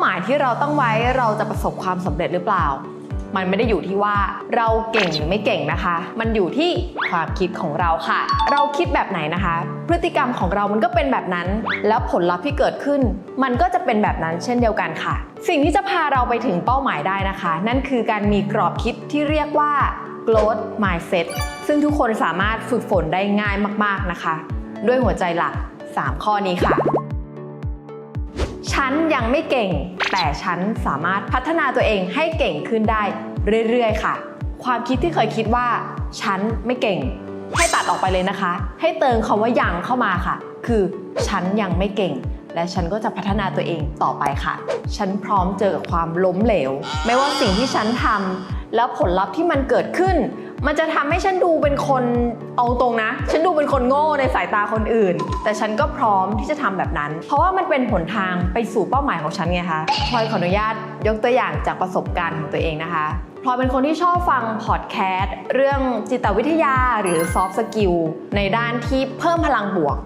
หมายที่เราตั้งไว้เราจะประสบความสำเร็จหรือเปล่า มันไม่ได้อยู่ที่ว่าเราเก่งหรือไม่เก่งนะคะ มันอยู่ที่ความคิดของเราค่ะ เราคิดแบบไหนนะคะ พฤติกรรมของเรามันก็เป็นแบบนั้น แล้วผลลัพธ์ที่เกิดขึ้น มันก็จะเป็นแบบนั้นเช่นเดียวกันค่ะ สิ่งที่จะพาเราไปถึงเป้าหมายได้นะคะ นั่นคือการมีกรอบคิดที่เรียกว่า growth mindset ซึ่งทุกคนสามารถฝึกฝนได้ง่ายมาก ๆนะคะ ด้วยหัวใจหลัก 3 ข้อนี้ค่ะ ฉันยังไม่เก่ง แต่ฉันสามารถพัฒนาตัวเองให้เก่งขึ้นได้เรื่อยๆ ค่ะ ความคิดที่เคยคิดว่า ฉันไม่เก่ง ให้ตัดออกไปเลยนะคะ ให้เติมคำว่ายังเข้ามาค่ะ คือฉันยังไม่เก่ง และฉันก็จะพัฒนาตัวเองต่อไปค่ะ ฉันพร้อมเจอกับความล้มเหลว ไม่ว่าสิ่งที่ฉันทำแล้วผลลัพธ์ที่มันเกิดขึ้น มันจะทำให้ฉันดูเป็นคนเอาตรงนะ ฉันดูเป็นคนโง่ในสายตาคนอื่น แต่ฉันก็พร้อมที่จะทำแบบนั้น เพราะว่ามันเป็นหนทางไปสู่เป้าหมายของฉันไงคะพลอยขออนุญาตยกตัวอย่างจากประสบการณ์ของตัวเองนะคะพลอยเป็นคนที่ชอบฟังพอดแคสต์เรื่องจิตวิทยาหรือซอฟต์สกิลในด้านที่เพิ่มพลังบวก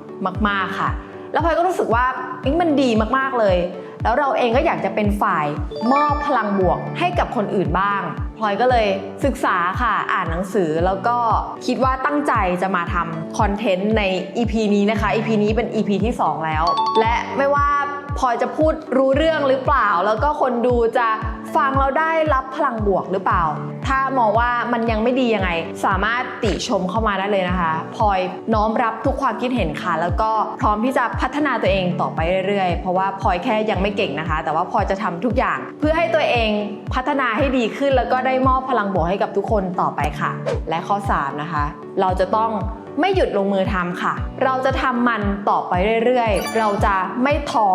มาก ๆ ค่ะ แล้วพลอยก็รู้สึกว่ามันดีมากๆเลย แล้วเราเองก็อยากจะเป็นฝ่ายมอบพลังบวกให้กับคนอื่นบ้างพลอยก็เลยศึกษาค่ะอ่านหนังสือแล้วก็คิดว่าตั้งใจจะมาทำคอนเทนต์ใน EP นี้นะคะ EP นี้เป็น EP ที่ 2 แล้ว และไม่ว่าพลอยจะพูดรู้เรื่องหรือเปล่า แล้วก็คนดูจะ ฟังเราได้รับพลังบวกหรือเปล่า ถ้ามองว่ามันยังไม่ดียังไง สามารถติชมเข้ามาได้เลยนะคะพลอยน้อมรับทุกความคิดเห็นค่ะ แล้วก็พร้อมที่จะพัฒนาตัวเองต่อไปเรื่อยๆ เพราะว่าพลอยแค่ยังไม่เก่งนะคะ แต่ว่าพลอยจะทำทุกอย่าง เพื่อให้ตัวเองพัฒนาให้ดีขึ้น แล้วก็ได้มอบพลังบวกให้กับทุกคนต่อไปค่ะ และข้อ 3 นะคะ เราจะต้องไม่หยุดลงมือทำค่ะ เราจะทำมันต่อไปเรื่อยๆ เราจะไม่ท้อ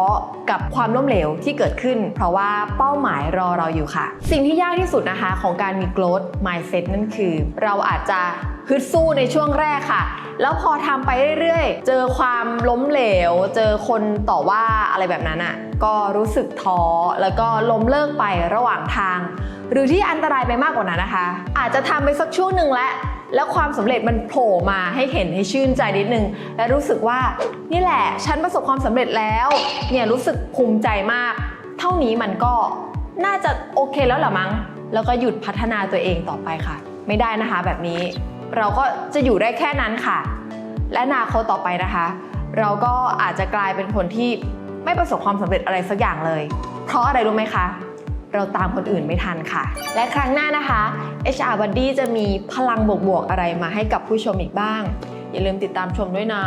กับความล้มเหลวที่เกิดขึ้น เพราะว่าเป้าหมายรอเราอยู่ค่ะ สิ่งที่ยากที่สุดนะคะของการมี growth mindset นั่นคือ เราอาจจะฮึดสู้ในช่วงแรกค่ะ แล้วพอทำไปเรื่อยๆ เจอความล้มเหลว เจอคนต่อว่าอะไรแบบนั้นอะ ก็รู้สึกท้อ แล้วก็ล้มเลิกไประหว่างทาง หรือที่อันตรายไปมากกว่านั้นนะคะ อาจจะทำไปสักช่วงหนึ่งแล้วแล้วความสำเร็จมันโผล่มาให้เห็นให้ชื่นใจนิดนึง และรู้สึกว่านี่แหละ ฉันประสบความสำเร็จแล้ว เนี่ยรู้สึกภูมิใจมาก เท่านี้มันก็ น่าจะโอเคแล้วหรอมั้ง แล้วก็หยุดพัฒนาตัวเองต่อไปค่ะ ไม่ได้นะคะแบบนี้ เราก็จะอยู่ได้แค่นั้นค่ะ และอนาคตต่อไปนะคะ เราก็อาจจะกลายเป็นคนที่ไม่ประสบความสำเร็จอะไรสักอย่างเลย เพราะอะไรรู้ไหมคะ เราตามคนอื่นไม่ทันค่ะ และครั้งหน้านะคะ HR Buddy จะมีพลังบวกๆอะไรมาให้กับผู้ชมอีกบ้าง อย่าลืมติดตามชมด้วยนะ